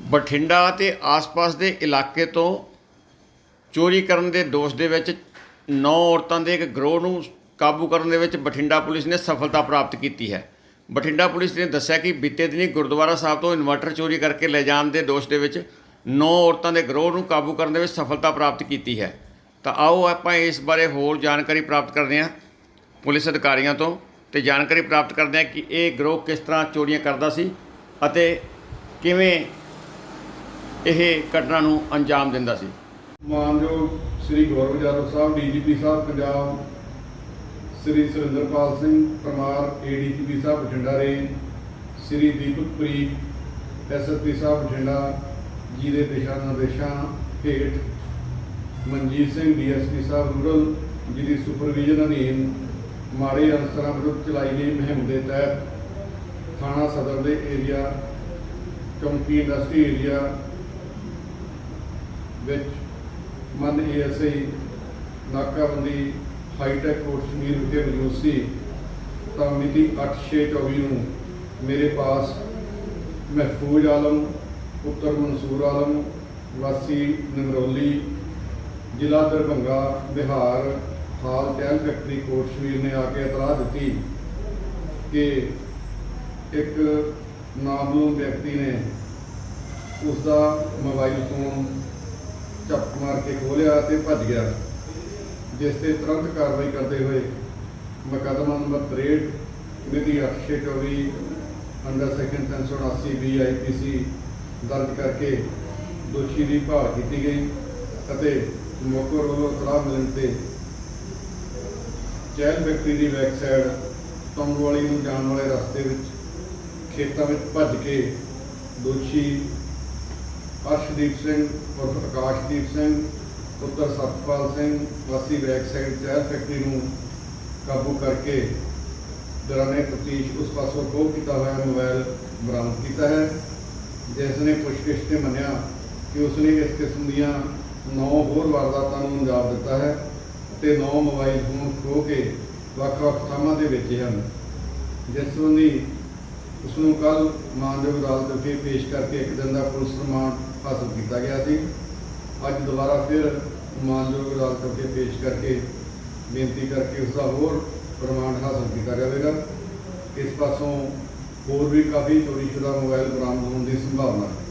ਬਠਿੰਡਾ ਤੇ ਆਸ-ਪਾਸ ਦੇ ਇਲਾਕੇ ਤੋਂ ਚੋਰੀ ਕਰਨ ਦੇ ਦੋਸ਼ ਦੇ ਵਿੱਚ ਨੌ ਔਰਤਾਂ ਦੇ ਇੱਕ ਗਰੋਹ ਨੂੰ ਕਾਬੂ ਕਰਨ ਦੇ ਵਿੱਚ ਬਠਿੰਡਾ ਪੁਲਿਸ ਨੇ ਸਫਲਤਾ ਪ੍ਰਾਪਤ ਕੀਤੀ ਹੈ। ਬਠਿੰਡਾ ਪੁਲਿਸ ਨੇ ਦੱਸਿਆ ਕਿ ਬੀਤੇ ਦਿਨੀ ਗੁਰਦੁਆਰਾ ਸਾਹਿਬ ਤੋਂ ਇਨਵਰਟਰ ਚੋਰੀ ਕਰਕੇ ਲੈ ਜਾਣ ਦੇ ਦੋਸ਼ ਦੇ ਵਿੱਚ ਨੌ ਔਰਤਾਂ ਦੇ ਗਰੋਹ ਨੂੰ ਕਾਬੂ ਕਰਨ ਦੇ ਵਿੱਚ ਸਫਲਤਾ ਪ੍ਰਾਪਤ ਕੀਤੀ ਹੈ। ਤਾਂ ਆਓ ਆਪਾਂ ਇਸ ਬਾਰੇ ਹੋਰ ਜਾਣਕਾਰੀ ਪ੍ਰਾਪਤ ਕਰਦੇ ਹਾਂ ਪੁਲਿਸ ਅਧਿਕਾਰੀਆਂ ਤੋਂ ਤੇ ਜਾਣਕਾਰੀ ਪ੍ਰਾਪਤ ਕਰਦੇ ਹਾਂ ਕਿ ਇਹ ਗਰੋਹ ਕਿਸ ਤਰ੍ਹਾਂ ਚੋਰੀਆਂ ਕਰਦਾ ਸੀ ਅਤੇ ਕਿਵੇਂ ਇਹ ਘਟਨਾ ਨੂੰ ਅੰਜਾਮ ਦਿੰਦਾ ਸੀ। ਮਾਨਯੋਗ Shri Gaurav Jadav sahib, DGP sahib, Punjab Shri Surinderpal Singh Parmar ADGP sahib, Bathinda range Shri Deepak Preet SSP sahib, Bathinda, ji ਦੇ ਦਿਸ਼ਾ ਨਿਰਦੇਸ਼ਾਂ ਹੇਠ ਮਨਜੀਤ ਸਿੰਘ, ਡੀਐਸਪੀ ਸਾਹਿਬ, ਰੂਰਲ ਜੀ ਦੀ ਸੁਪਰਵਿਜ਼ਨ ਅਧੀਨ ਮਾੜੇ ਅਨਸਰਾਂ ਵਿਰੁੱਧ ਚਲਾਈ ਗਈ ਮੁਹਿੰਮ ਦੇ ਤਹਿਤ ਥਾਣਾ ਸਦਰ ਦੇ ਏਰੀਆ, ਚੌਂਕੀ ਇੰਡਸਟਰੀ ਏਰੀਆ ਵਿੱਚ ਮਨ ਏਐਸਆਈ ਨਾਕਾਬੰਦੀ ਹਾਈਟੈਕ ਕੋਰਟ ਸਮੀਰ ਵਿਖੇ ਮੌਜੂਦ ਸੀ, ਤਾਂ ਮਿਤੀ 8/6/24 ਨੂੰ ਮੇਰੇ ਪਾਸ ਮਹਿਫੂਜ਼ ਆਲਮ, ਪੁੱਤਰ ਮਨਸੂਰ ਆਲਮ, ਵਾਸੀ ਨਗਰੋਲੀ ਜ਼ਿਲ੍ਹਾ ਦਰਭੰਗਾ, ਬਿਹਾਰ, ਹਾਲ ਟੈਲ ਫੈਕਟਰੀ ਕੋਰਟ ਸਮੀਰ ਨੇ ਆ ਕੇ ਇਤਲਾਹ ਦਿੱਤੀ ਕਿ ਇੱਕ ਨਾਮਲੂਮ ਵਿਅਕਤੀ ਨੇ ਉਸ ਦਾ ਮੋਬਾਈਲ ਫੋਨ ਝੱਪ ਮਾਰ ਕੇ ਖੋਲਿਆ ਤੇ ਭੱਜ ਗਿਆ, ਜਿਸ ਤੇ ਤੁਰੰਤ ਕਾਰਵਾਈ ਕਰਦੇ ਹੋਏ ਮੁਕੱਦਮਾ ਨੰਬਰ 63 ਮਿਤੀ 8/24 ਅੰਡਰ ਸੈਕਸ਼ਨ 379 ਬੀ ਆਈਪੀਸੀ ਦਰਜ ਕਰਕੇ ਦੋਸ਼ੀ ਦੀ ਭਾਲ ਕੀਤੀ ਗਈ ਅਤੇ ਮੌਕੇ ਵੱਲੋਂ ਤਲਾਹ ਮਿਲਣ ਤੇ ਚੈਲ ਫੈਕਟਰੀ ਦੀ ਬੈਕ ਸਾਈਡ ਤੰਗਵਾਲੀ ਨੂੰ ਜਾਣ ਵਾਲੇ ਰਸਤੇ ਵਿੱਚ ਖੇਤਾਂ ਵਿੱਚ ਭੱਜ ਕੇ ਦੋਸ਼ੀ ਅਰਸ਼ਦੀਪ ਸਿੰਘ ਉਰਫ ਆਕਾਸ਼ਦੀਪ ਸਿੰਘ, ਪੁੱਤਰ ਸਤਪਾਲ ਸਿੰਘ, ਵਾਸੀ ਬੈਕ ਸਾਈਡ ਚੈਲ ਫੈਕਟਰੀ ਨੂੰ ਕਾਬੂ ਕਰਕੇ ਦਰਾਨੇ ਪ੍ਰਤੀਸ਼ ਉਸ ਪਾਸੋਂ ਖੋਹ ਕੀਤਾ ਹੋਇਆ ਮੋਬਾਈਲ ਬਰਾਮਦ ਕੀਤਾ ਹੈ, ਜਿਸ ਨੇ ਪੁੱਛਗਿੱਛ ਤੇ ਮੰਨਿਆ ਕਿ ਉਸਨੇ ਇਸ ਕਿਸਮ ਦੀਆਂ 9 ਹੋਰ ਵਾਰਦਾਤਾਂ ਨੂੰ ਅੰਜਾਮ ਦਿੱਤਾ ਹੈ ਤੇ 9 ਮੋਬਾਈਲ ਫੋਨ ਖੋਹ ਕੇ ਵੱਖ-ਵੱਖ ਥਾਵਾਂ ਤੇ ਵੇਚੇ ਹਨ, ਜਿਸ ਸੰਬੰਧੀ ਉਸ ਨੂੰ ਕੱਲ ਮਾਨਯੋਗ ਅਦਾਲਤ ਅੱਗੇ ਪੇਸ਼ ਕਰਕੇ ਇੱਕ ਦਿਨ ਦਾ ਪੁਲਿਸ ਰਿਮਾਂਡ ਹਾਸਲ ਕੀਤਾ ਗਿਆ ਸੀ। ਅੱਜ ਦੁਬਾਰਾ ਫਿਰ ਮਾਨਯੋਗ ਅਦਾਲਤ ਅੱਗੇ ਪੇਸ਼ ਕਰਕੇ ਬੇਨਤੀ ਕਰਕੇ ਉਸ ਦਾ ਹੋਰ ਰਿਮਾਂਡ ਹਾਸਲ ਕੀਤਾ ਜਾਵੇਗਾ। ਇਸ ਪਾਸੋਂ ਹੋਰ ਵੀ ਕਾਫੀ ਚੋਰੀਸ਼ੁਦਾ ਮੋਬਾਈਲ ਬਰਾਮਦ ਹੋਣ ਦੀ ਸੰਭਾਵਨਾ ਹੈ।